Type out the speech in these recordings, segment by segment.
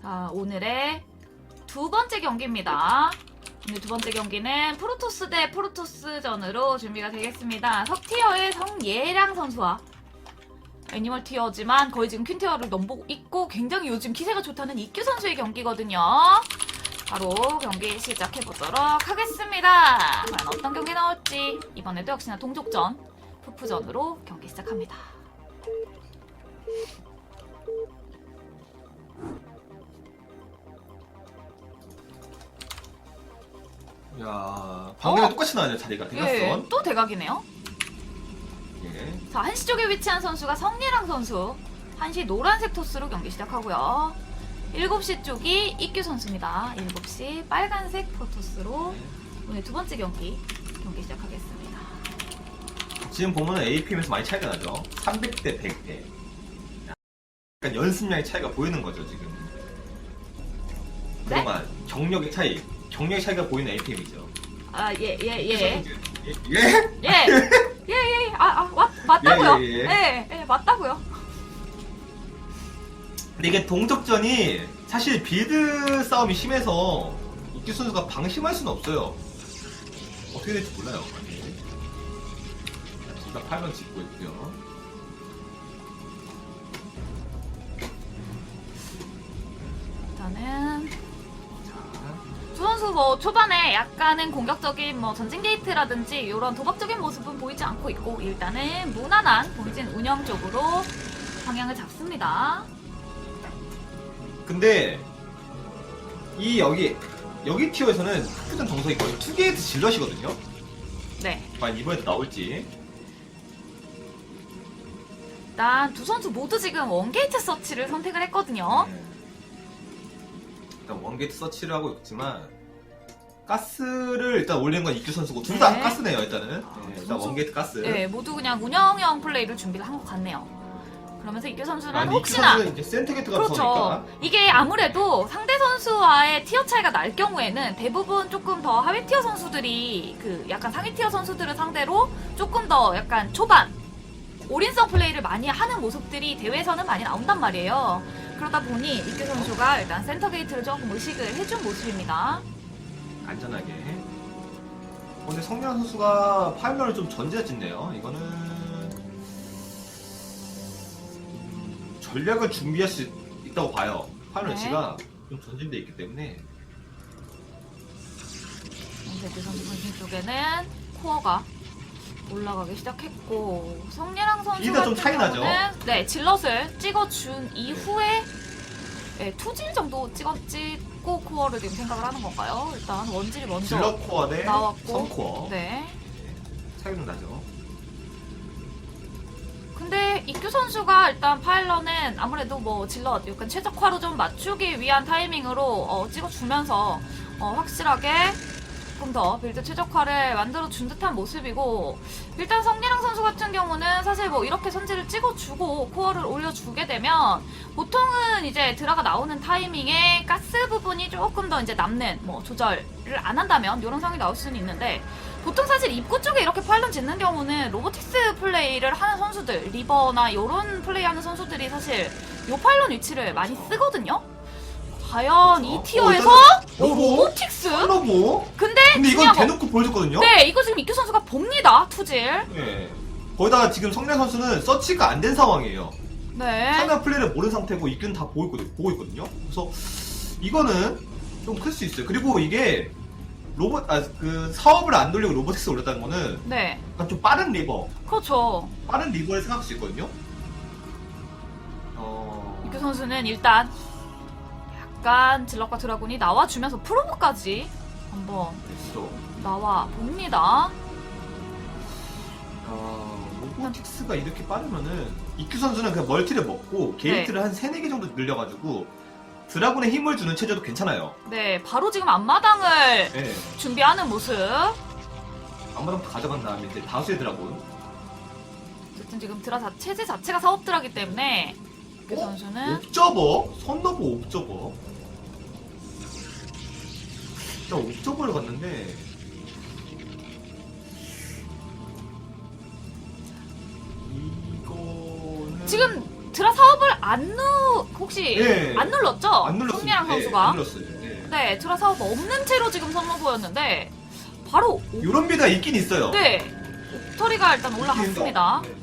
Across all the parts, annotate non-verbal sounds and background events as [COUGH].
자, 오늘의 두 번째 경기입니다. 오늘 두 번째 경기는 프로토스 대 프로토스전으로 준비가 되겠습니다. 석티어의 성예랑 선수와 애니멀 티어지만 거의 지금 퀸티어를 넘보고 있고 굉장히 요즘 기세가 좋다는 이규 선수의 경기거든요. 바로 경기 시작해보도록 하겠습니다. 과연 어떤 경기 나올지 이번에도 역시나 동족전, 푸푸전으로 경기 시작합니다. 야 방금이랑 어? 똑같이 나와요 자리가 예, 대각선. 또 대각이네요. 예. 자, 한시 쪽에 위치한 선수가 성리랑 선수. 한시 노란색 토스로 경기 시작하고요. 7시 쪽이 이규 선수입니다. 7시 빨간색 프로토스로 오늘 두 번째 경기 경기 시작하겠습니다. 지금 보면 APM에서 많이 차이가 나죠. 300대 100대. 약간 연습량의 차이가 보이는 거죠 지금. 네? 그동안 경력의 차이, 경력의 차이가 보이는 APM이죠. 아, 예, 예, 예. 예? 예. 예? 예, 예. 아, 아 맞, 맞다고요. 예, 예, 예. 예, 예, 맞다고요. 근데 이게 동적전이 사실 빌드 싸움이 심해서 이규 선수가 방심할 수는 없어요. 어떻게 될지 몰라요. 둘다 8번 짓고 있고요. 일단은 자, 두 선수 뭐 초반에 약간은 공격적인 뭐 전진 게이트라든지 이런 도박적인 모습은 보이지 않고 있고 일단은 무난한 본진 운영 쪽으로 방향을 잡습니다. 근데 이 여기 여기 티어에서는 푸전 정석이 거의 투게이트 질럿이거든요. 네. 과연 이번에도 나올지. 일단 두 선수 모두 지금 원게이트 서치를 선택을 했거든요. 네. 일단 원게이트 서치를 하고 있지만 가스를 일단 올리는 건 이규 선수고 둘 다 네. 가스네요 일단은. 아, 네, 일단 선수- 원게이트 가스. 네, 모두 그냥 운영형 플레이를 준비를 한 것 같네요. 그러면서 이규 선수는 아니 이규 혹시나 선수는 이제 센터 게이트 같은 그렇죠. 이게 아무래도 상대 선수와의 티어 차이가 날 경우에는 대부분 조금 더 하위 티어 선수들이 그 약간 상위 티어 선수들을 상대로 조금 더 약간 초반 올인성 플레이를 많이 하는 모습들이 대회에서는 많이 나온단 말이에요. 그러다 보니 이규 선수가 일단 센터 게이트를 조금 의식을 해준 모습입니다. 안전하게. 어, 근데 성명 선수가 파일런을 좀 전제가 짓네요. 이거는 음, 전략을 준비할 수 있다고 봐요. 파일런 네. 좀 전진돼 있기 때문에 이규 선수 본진 쪽에는 코어가 올라가기 시작했고 성예랑 선수 이가 좀 차이 나죠? 경우는 네 질럿을 찍어준 이후에 네, 투질 정도 찍어 찍고 코어를 지금 생각을 하는 건가요? 일단 원질이 먼저 질러 코어 대 나왔고. 선코어 네. 차이는 나죠. 근데 이규 선수가 일단 파일런은 아무래도 뭐 질럿 약간 최적화로 좀 맞추기 위한 타이밍으로 어, 찍어주면서 어, 확실하게 조금 더 빌드 최적화를 만들어준 듯한 모습이고 일단 성리랑 선수 같은 경우는 사실 뭐 이렇게 선지를 찍어주고 코어를 올려주게 되면 보통은 이제 드라가 나오는 타이밍에 가스 부분이 조금 더 이제 남는 뭐 조절을 안 한다면 이런 상황이 나올 수는 있는데 보통 사실 입구 쪽에 이렇게 파일런 짓는 경우는 로보틱스 플레이를 하는 선수들 리버나 이런 플레이하는 선수들이 사실 요 파일런 위치를 많이 쓰거든요. 과연 이 그렇죠. 티어에서 어, 일단은- 어, 뭐? 로보틱스? 팔로보? 근데 근데 이건 중요한 거- 대놓고 보여줬거든요. 네, 이거 지금 이규 선수가 봅니다. 투질. 네. 거기다가 지금 성래 선수는 서치가 안 된 상황이에요. 네. 상대 플레이를 모르는 상태고 이균 다 보고 있거든요. 보고 있거든요. 그래서 이거는 좀 클 수 있어요. 그리고 이게 로봇 아 그 사업을 안 돌리고 로보틱스 올렸다는 거는 네. 약간 좀 빠른 리버, 그렇죠. 빠른 리버를 생각할 수 있거든요. 어. 이규 선수는 일단 약간 질럿과 드라군이 나와주면서 프로브까지 한번 그렇죠. 나와 봅니다. 어, 로보틱스가 이렇게 빠르면은 이큐 선수는 그냥 멀티를 먹고 게이트를 한 3, 4개 정도 늘려가지고 드라군의 힘을 주는 체제도 괜찮아요. 네, 바로 지금 앞마당을 네. 준비하는 모습. 아무랑부터 가져간 다음에 이제 다수의 드라군. 어쨌든 지금 드라 자, 체제 자체가 사업드라기 때문에 이규 어? 선수는 옵저버? 선더보 옵저버? 일단 옵저버를 갔는데 이거는 지금 드라 사업을 안 누, 혹시 예. 안 눌렀죠? 안 눌렀어요. 송예랑 예, 선수가. 안 눌렀어요. 예. 네, 드라 사업 없는 채로 지금 선로 보였는데 바로 오- 요런 비가 있긴 있어요. 네 옥터리가 일단 올라갔습니다. 네.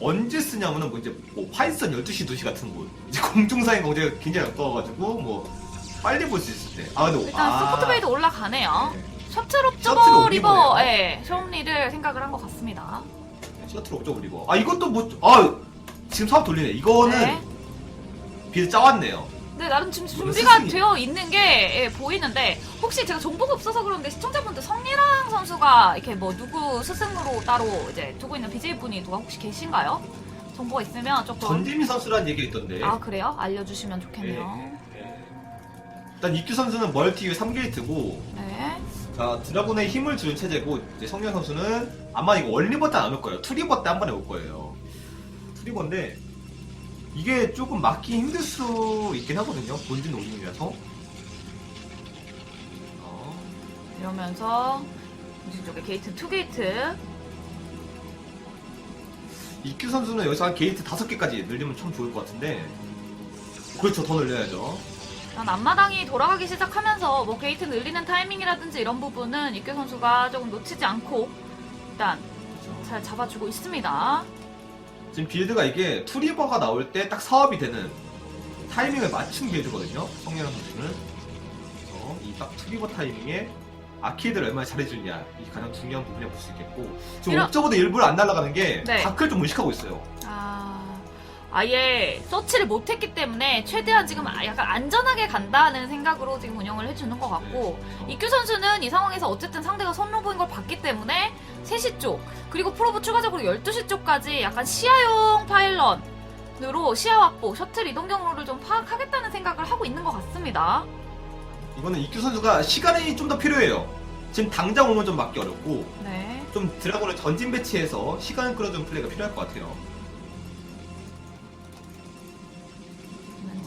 언제 쓰냐면은 뭐 이제 뭐 파이썬 12시 2시 같은 곳 이제 공중사인 경제가 굉장히 가까워가지고 뭐 빨리 볼 수 있을 때. 아 근데 일단 아, 서포트 베이도 올라가네요. 네. 셔틀 셔틀 옵저버 옵리버네요. 리버, 예, 셔틀리를 생각을 한 것 같습니다. 셔틀 옥저버 리버. 아 이것도 뭐 아 지금 사업 돌리네. 이거는 네. 짜왔네요. 네, 나름 지금 준비가 스승이- 되어 있는 게 예, 보이는데 혹시 제가 정보가 없어서 그런데 시청자분들 성리랑 선수가 이렇게 뭐 누구 스승으로 따로 이제 두고 있는 BJ 분이 누가 혹시 계신가요? 정보가 있으면 조금 전재미 선수라는 얘기가 있던데. 아 그래요? 알려주시면 좋겠네요. 일단 이큐 선수는 멀티 3게이트고 네. 자 드라군의 힘을 주는 체제고 이제 성현 선수는 아마 이거 원리버 때 안 올 거예요. 투리버 때 한 번에 올 거예요. 투리버인데 이게 조금 막기 힘들 수 있긴 하거든요. 본진 오인이라서. 어, 이러면서 이쪽에 게이트 투 게이트 이큐 선수는 여기서 한 게이트 다섯 개까지 늘리면 참 좋을 것 같은데. 그렇죠, 더 늘려야죠. 난 앞마당이 돌아가기 시작하면서 뭐 게이트 늘리는 타이밍이라든지 이런 부분은 이규 선수가 조금 놓치지 않고 일단 그렇죠. 잘 잡아주고 있습니다. 지금 빌드가 이게 투리버가 나올 때 딱 사업이 되는 타이밍을 맞춘 빌드거든요. 성렬 선수는. 그래서 이 딱 투리버 타이밍에 아케이드를 얼마나 잘해주냐 이 가장 중요한 부분이라고 볼수 있겠고 지금 이런- 옥저버도 일부러 안 날아가는 게 네. 다크를 좀 의식하고 있어요. 아, 아예 서치를 못했기 때문에 최대한 지금 아- 약간 안전하게 간다는 생각으로 지금 운영을 해주는 것 같고 네. 이규 선수는 이 상황에서 어쨌든 상대가 선로보인 걸 봤기 때문에 3시 쪽 그리고 프로브 추가적으로 12시 쪽까지 약간 시야용 파일런으로 시야 확보 셔틀 이동 경로를 좀 파악하겠다는 생각을 하고 있는 것 같습니다. 이거는 이큐 선수가 시간이 좀 더 필요해요. 지금 당장 오면 좀 맞기 어렵고 네. 좀 드라곤을 전진 배치해서 시간을 끌어주는 플레이가 필요할 것 같아요.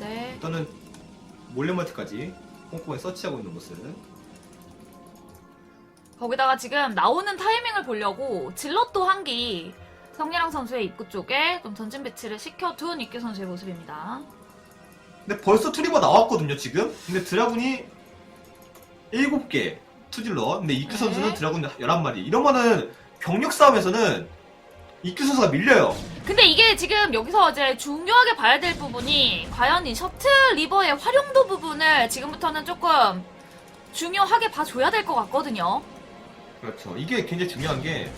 현재 일단은 몰래 멀티까지 꼼꼼히 서치하고 있는 모습. 거기다가 지금 나오는 타이밍을 보려고 질럿도 한기 성예랑 선수의 입구 쪽에 좀 전진 배치를 시켜둔 이규 선수의 모습입니다. 근데 벌써 투리버 나왔거든요, 지금. 근데 드라군이 7개 투질러. 근데 이큐 네. 선수는 드라군 11마리. 이러면은 병력 싸움에서는 이큐 선수가 밀려요. 근데 이게 지금 여기서 이제 중요하게 봐야 될 부분이 과연 이 셔틀 리버의 활용도 부분을 지금부터는 조금 중요하게 봐줘야 될 것 같거든요. 그렇죠. 이게 굉장히 중요한 게,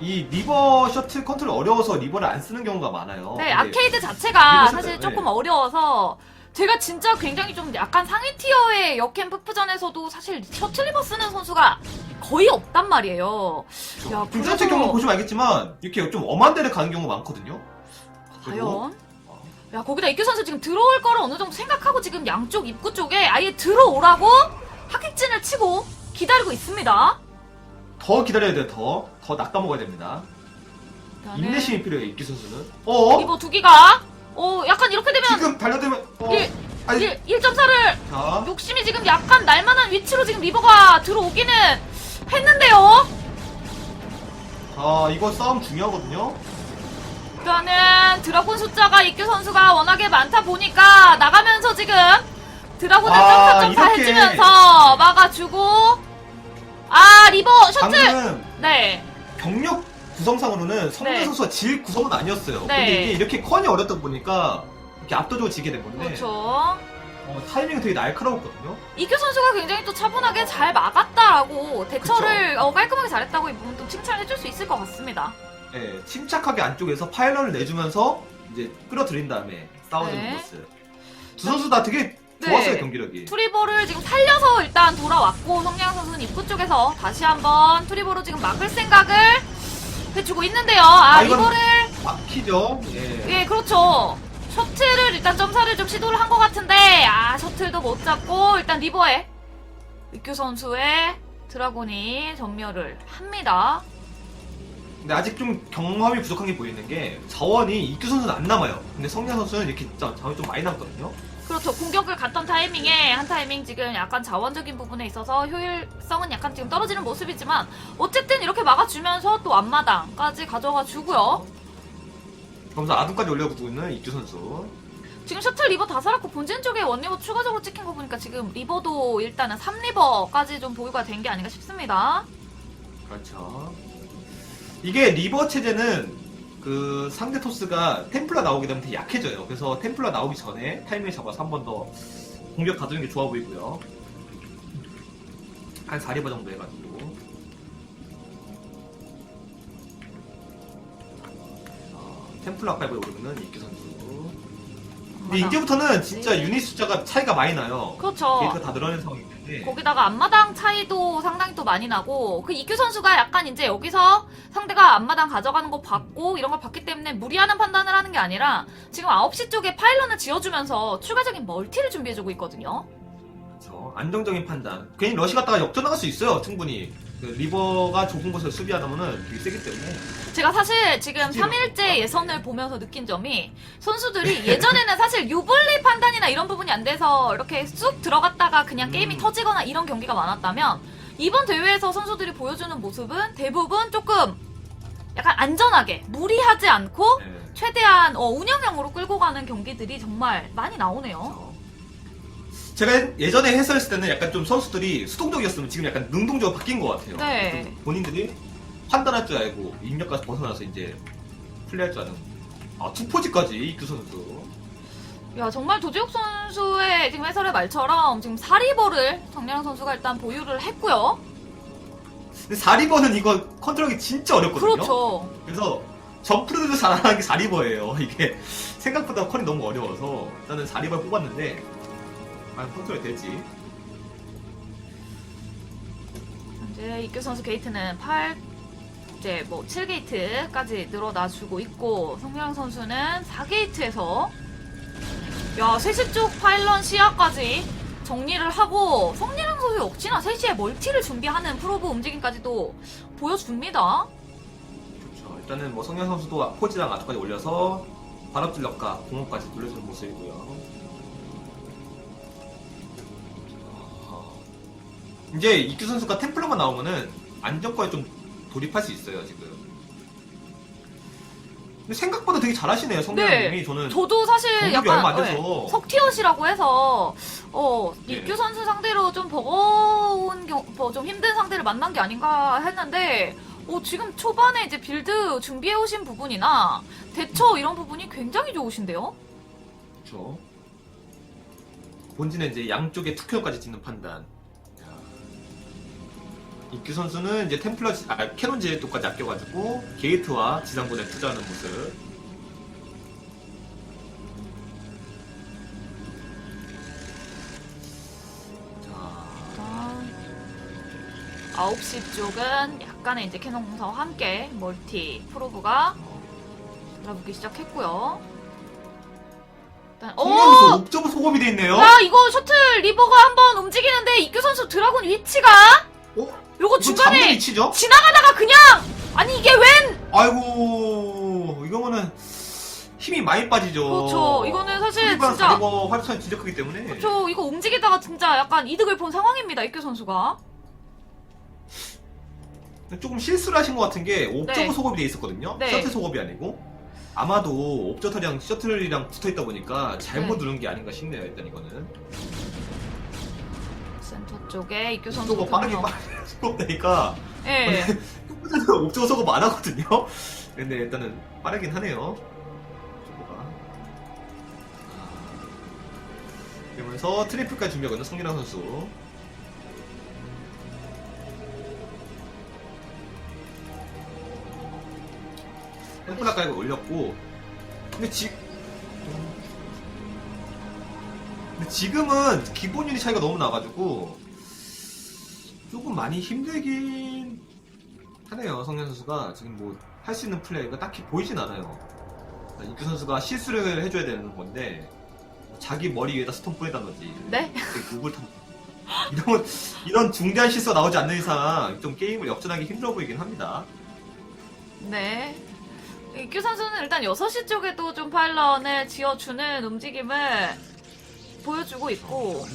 이 리버 셔틀 컨트롤 어려워서 리버를 안 쓰는 경우가 많아요. 네, 아케이드 자체가 사실 셔틀, 조금 네. 어려워서 제가 진짜 굉장히 좀 약간 상위 티어의 역캠 푸프전에서도 사실 셔틀 리버 쓰는 선수가 거의 없단 말이에요. 야, 등산책 그래도- 경우 보시면 알겠지만, 이렇게 좀 엄한 데를 가는 경우가 많거든요. 그리고 과연? 야, 거기다 이규 선수 지금 들어올 거를 어느 정도 생각하고 지금 양쪽 입구 쪽에 아예 들어오라고 하객진을 치고 기다리고 있습니다. 더 기다려야 돼요, 더. 더 낚아먹어야 됩니다. 일단은 인내심이 필요해요, 이큐 선수는. 어? 리버 두 기가 어, 약간 이렇게 되면 지금 달려들면, 어? 일- 아니, 1, 1.4를 자. 욕심이 지금 약간 날만한 위치로 지금 리버가 들어오기는 했는데요. 자, 이거 싸움 중요하거든요. 일단은 드라곤 숫자가 이규 선수가 워낙에 많다 보니까 나가면서 지금 드라곤을 아, 점사점사 이렇게. 해주면서 막아주고 아 리버 셔틀 방금 네 병력 구성상으로는 성대 네. 선수가 질 구성은 아니었어요. 네. 근데 이게 이렇게 컨이 어렵다 보니까 이렇게 압도적으로 지게 된 건데 그렇죠 어, 타이밍이 되게 날카로웠거든요. 이규 선수가 굉장히 또 차분하게 잘 막았다라고 대처를 어, 깔끔하게 잘했다고 이 부분 또 칭찬해줄 수 있을 것 같습니다 예, 침착하게 안쪽에서 파일런을 내주면서 이제 끌어들인 다음에 싸워주는 네. 모습. 두 선수 다 되게 네. 좋았어요 경기력이. 투리보를 지금 살려서 일단 돌아왔고 성량 선수는 입구 쪽에서 다시 한번 투리보로 지금 막을 생각을 해주고 있는데요 아, 아, 이건- 리버를 막히죠. 예. 예, 그렇죠. 셔틀을 일단 점사를 좀 시도를 한 것 같은데, 아, 셔틀도 못 잡고, 일단 리버에, 육규 선수의 드라곤이 전멸을 합니다. 근데 아직 좀 경험이 부족한 게 보이는 게 자원이 이규 선수는 안 남아요. 근데 성냥 선수는 이렇게 자- 자원이 좀 많이 남거든요. 그렇죠. 공격을 갔던 타이밍에, 한 타이밍 지금 약간 자원적인 부분에 있어서 효율성은 약간 지금 떨어지는 모습이지만, 어쨌든 이렇게 막아주면서 또 앞마당까지 가져가 주고요. 그러면서 아둔까지 올려두고 있는 이규 선수. 지금 셔틀 리버 다 살았고 본진 쪽에 원리버 추가적으로 찍힌 거 보니까 지금 리버도 일단은 3리버까지 좀 보유가 된 게 아닌가 싶습니다. 그렇죠. 이게 리버 체제는 그 상대 토스가 템플러 나오게 되면 되게 약해져요. 그래서 템플러 나오기 전에 타이밍을 잡아서 한 번 더 공격 가두는 게 좋아 보이고요. 한 4리버 정도 해가지고. 템플러 아카이브에 오르면은 이규 선수. 근데 이제부터는 진짜 네. 유닛 숫자가 차이가 많이 나요. 그렇죠. 게이트가 다 상황이기 때문에. 거기다가 앞마당 차이도 상당히 또 많이 나고 그 이규 선수가 약간 이제 여기서 상대가 앞마당 가져가는 거 봤고 이런 걸 봤기 때문에 무리하는 판단을 하는 게 아니라 지금 9시 쪽에 파일런을 지어주면서 추가적인 멀티를 준비해주고 있거든요. 그렇죠. 안정적인 판단. 괜히 러시 갔다가 역전나갈 수 있어요, 충분히. 그 리버가 좁은 곳에서 수비하다 보면 되게 세기 때문에. 제가 사실 지금 그치요. 3일째 예선을 보면서 느낀 점이 선수들이 예전에는 사실 유불리 판단이나 이런 부분이 안 돼서 이렇게 쑥 들어갔다가 그냥 음. 게임이 터지거나 이런 경기가 많았다면 이번 대회에서 선수들이 보여주는 모습은 대부분 조금 약간 안전하게 무리하지 않고 네. 최대한 어, 운영형으로 끌고 가는 경기들이 정말 많이 나오네요. 제가 예전에 해설했을 때는 약간 좀 선수들이 수동적이었으면 지금 약간 능동적으로 바뀐 것 같아요. 네. 좀 본인들이 판단할 줄 알고 입력까지 벗어나서 이제 플레이할 줄 아는. 아, 투포지까지 이규 선수. 야 정말 도지욱 선수의 지금 해설의 말처럼 지금 사리버를 정량 선수가 일단 보유를 했고요. 근데 4리버는 이거 컨트롤하기 진짜 어렵거든요. 그렇죠. 그래서 점프로도 잘하는 게 4리버예요. [LAUGHS] 이게 생각보다 컬이 너무 어려워서 일단은 4리버 뽑았는데 과연 컨트롤 될지. 현재 이규 선수 게이트는 8 이제 뭐 7게이트까지 늘어나주고 있고 성명 선수는 4게이트에서 야 3시 쪽 파일런 시야까지 정리를 하고 성리랑 선수 역시나 3시에 멀티를 준비하는 프로브 움직임까지도 보여줍니다. 그렇죠. 일단은 뭐 성현 선수도 포지랑 아트까지 올려서 발업질력과 공업까지 돌려주는 모습이고요. 이제 이규 선수가 템플러만 나오면은 안정권에 좀 돌입할 수 있어요 지금. 근데 생각보다 되게 잘하시네요 성현님이 네. 저는 저도 사실 공격이 약간 안 네, 돼서 석티엇이라고 해서 어 네. 이규 선수 상대로 좀 버거운 경, 뭐 좀 힘든 상대를 만난 게 아닌가 했는데 어 지금 초반에 이제 빌드 준비해 오신 부분이나 대처 이런 부분이 굉장히 좋으신데요. 그렇죠. 본진은 이제 양쪽에 투표까지 짓는 판단. 자, 이규 선수는 이제 템플러 지- 아, 캐논 제도까지 아껴가지고 게이트와 지상군에 투자하는 모습. 자, 자, 9시 쪽은 약간의 이제 캐논 공사와 함께 멀티 프로브가 달라붙기 시작했고요. 일단 오! 옵저브 소금이 돼 있네요. 야 이거 셔틀 리버가 한번 움직이는데 이규 선수 드라군 위치가 어? 요거 이거 중간에 위치죠? 지나가다가 그냥 아니 이게 웬 아이고 이거는 힘이 많이 빠지죠. 그렇죠. 이거는 사실 진짜- 자리버 활성이 진짜 크기 때문에. 그렇죠 이거 움직이다가 진짜 약간 이득을 본 상황입니다 이규 선수가 조금 실수를 하신 것 같은 게 옵저브 네. 소급이 돼 있었거든요. 네. 셔틀 소급이 아니고 아마도 옵저터랑 셔틀이랑 붙어 있다 보니까 잘못 네. 누른 게 아닌가 싶네요. 일단 이거는 센터 쪽에 이규 선수 옵저버 빠르게 빠르게 소급되니까 예. 옵저버 옵저버 소급 안 하거든요. 근데 일단은 빠르긴 하네요. 아. 그러면서 트리플까지 준비하고 있는 성민아 선수. 깔고 올렸고 근데 지 근데 지금은 기본 유닛 차이가 너무 나가지고 조금 많이 힘들긴 하네요 성현 선수가 지금 뭐 할 수 있는 플레이가 딱히 보이진 않아요 이규 선수가 실수를 해줘야 되는 건데 자기 머리 위에다 스톤 뿌리다든지 네? 구글 탐 이런 이런 중대한 실수가 나오지 않는 이상 좀 게임을 역전하기 힘들어 보이긴 합니다 네. 이규 선수는 일단 6시 쪽에도 좀 파일런을 지어주는 움직임을 보여주고 있고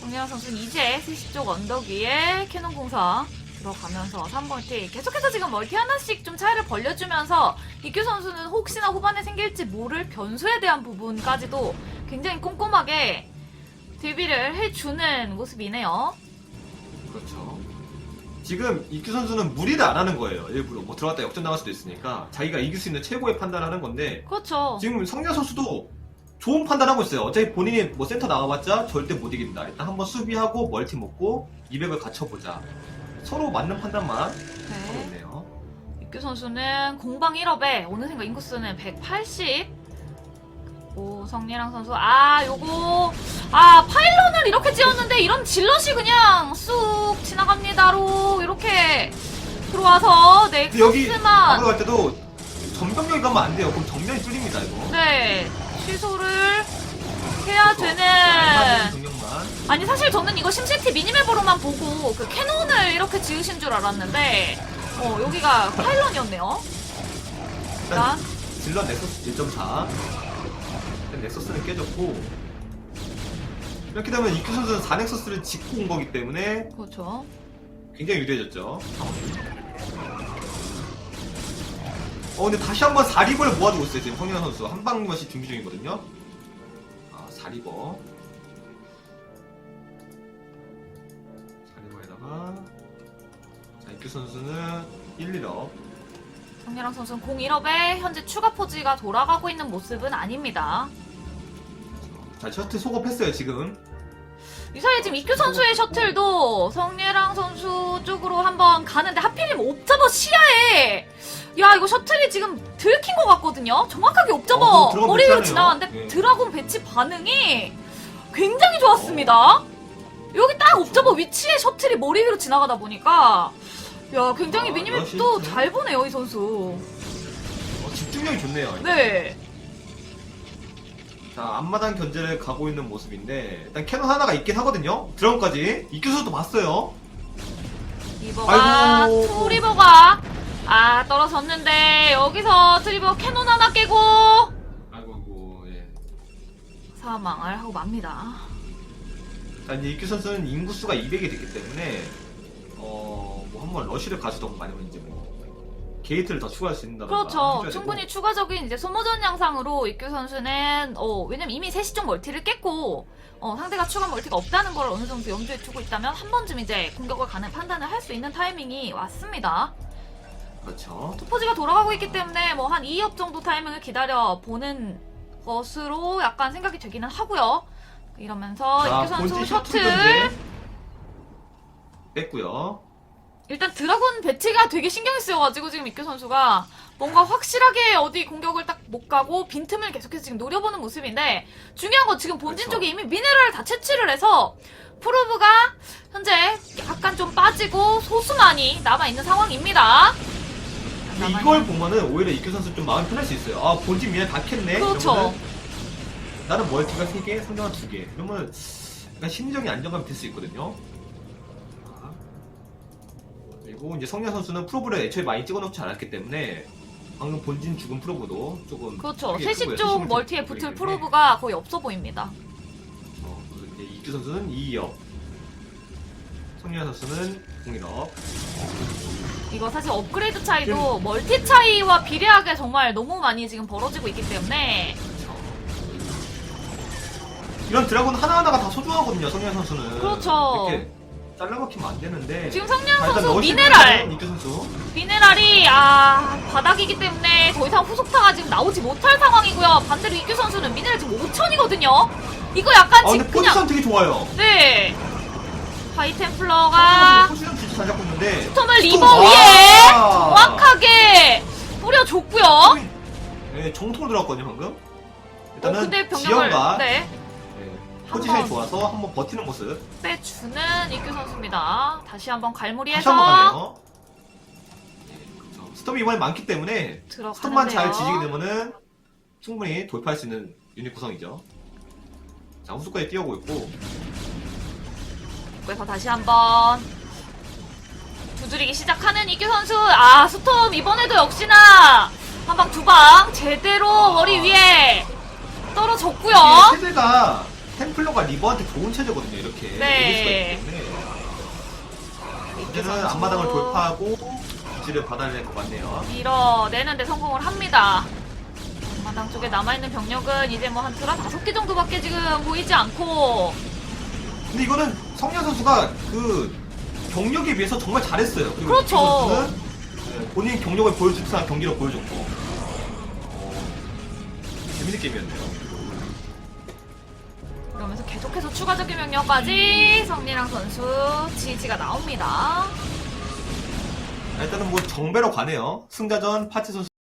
정리환 선수는 이제 3시 쪽 언덕 위에 캐논 공사 들어가면서 3멀티 계속해서 지금 멀티 하나씩 좀 차이를 벌려주면서 이규 선수는 혹시나 후반에 생길지 모를 변수에 대한 부분까지도 굉장히 꼼꼼하게 대비를 해주는 모습이네요. 그렇죠. 지금 이규 선수는 무리를 안 하는 거예요. 일부러 뭐 들어갔다 역전 나갈 수도 있으니까 자기가 이길 수 있는 최고의 판단을 하는 건데 그렇죠. 지금 성현 선수도 좋은 판단하고 있어요. 어차피 본인이 뭐 센터 나가봤자 절대 못 이긴다. 일단 한번 수비하고 멀티 먹고 200을 갖춰보자. 서로 맞는 판단만 하고 네. 있네요. 육규 선수는 공방 1업에 어느샌가 인구수는 180. 오 성예랑 선수 아 요거 아 파일런을 이렇게 지었는데 이런 질럿이 그냥 쑥 지나갑니다로 이렇게 들어와서 근데 여기 넥서스만 앞으로 갈 때도 전병력이 가면 안 돼요. 그럼 정면이 뚫립니다, 이거. 네 취소를 해야 되는. 아니 사실 저는 이거 심시티 미니맵으로만 보고 그 캐논을 이렇게 지으신 줄 알았는데 어 여기가 파일런이었네요 일단 질러 넥서스 1.4. 일단 넥서스는 깨졌고. 이렇게 되면 이큐 선수는 4넥서스를 짓고 온 거기 때문에 그렇죠 굉장히 유리해졌죠. 어, 근데 다시 한번 4리버를 모아두고 있어요, 지금 성현 선수. 한 방만씩 준비 중이거든요. 아, 4리버. 4리버에다가. 자, 이큐 선수는 1, 1업. 성예랑 선수는 01업에 현재 추가 포지가 돌아가고 있는 모습은 아닙니다. 자, 셔틀 소급했어요, 지금. 이 사이에 지금 이큐 선수의 셔틀도 성예랑 선수 쪽으로 한번 가는데 하필이면 옵저버 시야에 야 이거 셔틀이 지금 들킨 것 같거든요. 정확하게 옵저버 어, 머리 위로. 지나갔는데 예. 드라곤 배치 반응이 굉장히 좋았습니다. 여기 딱 옵저버 위치에 셔틀이 머리 위로 지나가다 보니까 야 굉장히 아, 미니맵도 러시 잘 보네요 이 선수. 어, 집중력이 좋네요. 네. 자, 앞마당 견제를 가고 있는 모습인데, 일단 캐논 하나가 있긴 하거든요? 드럼까지. 이큐 선수도 봤어요. 리버가 아이고. 투 리버가 아 떨어졌는데 여기서 트리버 캐논 하나 깨고 아이고, 예. 사망을 하고 맙니다. 자, 이제 이큐 선수는 인구수가 200이 됐기 때문에, 어, 뭐 한번 러쉬를 가시던가 아니면 이제 뭐, 게이트를 더 추가할 수 있는다던가. 그렇죠. 충분히. 추가적인 이제 소모전 양상으로 이규 선수는 어 왜냐면 이미 세시 쪽 멀티를 깼고 어 상대가 추가 멀티가 없다는 걸 어느 정도 염두에 두고 있다면 한 번쯤 이제 공격을 가는 판단을 할 수 있는 타이밍이 왔습니다. 그렇죠. 투포지가 돌아가고 있기 때문에 뭐 한 2업 정도 타이밍을 기다려 보는 것으로 약간 생각이 되기는 하고요. 이러면서 자, 이규 선수 본진 셔틀. 뺐고요. 일단 드라곤 배치가 되게 신경이 쓰여가지고 지금 이규 선수가 뭔가 확실하게 어디 공격을 딱 못 가고 빈틈을 계속해서 지금 노려보는 모습인데 중요한 건 지금 본진 그렇죠. 쪽에 이미 미네랄을 다 채취를 해서 프로브가 현재 약간 좀 빠지고 소수만이 남아있는 상황입니다. 근데 이걸 보면은 오히려 이큐 선수 좀 마음이 편할 수 있어요. 아, 본진 미네 다 캤네? 그렇죠. 이러면은 나는 멀티가 3개, 성경은 2개. 그러면 약간 심리적인 안정감이 될수 있거든요. 자, 그리고 이제 성현 선수는 프로브를 애초에 많이 찍어놓지 않았기 때문에 방금 본진 죽은 프로브도 조금 그렇죠. 크게 세시 크고요. 쪽 멀티에 좀 붙을 보이기 때문에. 프로브가 거의 없어 보입니다. 어, 그리고 이제 이규 선수는 2 업 성현 선수는 0일업. 이거 사실 업그레이드 차이도 멀티 차이와 비례하게 정말 너무 많이 지금 벌어지고 있기 때문에. 이런 드라곤 하나하나가 다 소중하거든요 성현 선수는. 그렇죠. 이렇게 잘라먹히면 안 되는데. 지금 성냥 자, 일단 선수 미네랄. 이규 선수. 미네랄이 아 바닥이기 때문에 더 이상 후속타가 지금 나오지 못할 상황이고요. 반대로 이규 선수는 미네랄 지금 5천이거든요. 이거 약간 아 근데 지금 포지션 그냥 되게 좋아요. 네 진짜 잘 잡고 있는데 스톰을 스톰, 리버 와! 위에 정확하게 뿌려줬고요. 네, 정통으로 들어갔거든요 방금 어, 일단은 근데 병력을 지연과 네, 네, 포지션이 한번. 좋아서 한번 버티는 모습 빼주는 이규 선수입니다. 다시 한번 다시 갈무리해서 가네요 그렇죠. 스톰이 이번에 많기 때문에. 스톰만 잘 지지게 되면은 충분히 돌파할 수 있는 유닛 구성이죠 자 후수까지 뛰어오고 있고 그래서 다시 한번 두드리기 시작하는 이규 선수. 아 스톰 이번에도 역시나 한 방 두 방 제대로 머리 위에 떨어졌고요. 체제가 템플러가 리버한테 좋은 체제거든요 이렇게 네. 이길 수가 있기 때문에 이규 이제는 앞마당을 돌파하고 지지를 받아낼 것 같네요 밀어내는데 성공을 합니다. 양당 쪽에 남아있는 병력은 이제 뭐 한 드라 다섯 개 정도밖에 지금 보이지 않고 근데 이거는 성현 선수가 그 경력에 비해서 정말 잘했어요. 그리고 그렇죠. 선수는 네, 본인 경력을 보여줄 듯한 경기를 보여줬고 어, 재밌는 게임이었네요. 그러면서 계속해서 추가적인 병력까지 성리랑 선수 지지가 나옵니다. 일단은 뭐 정배로 가네요. 승자전 파티 선수.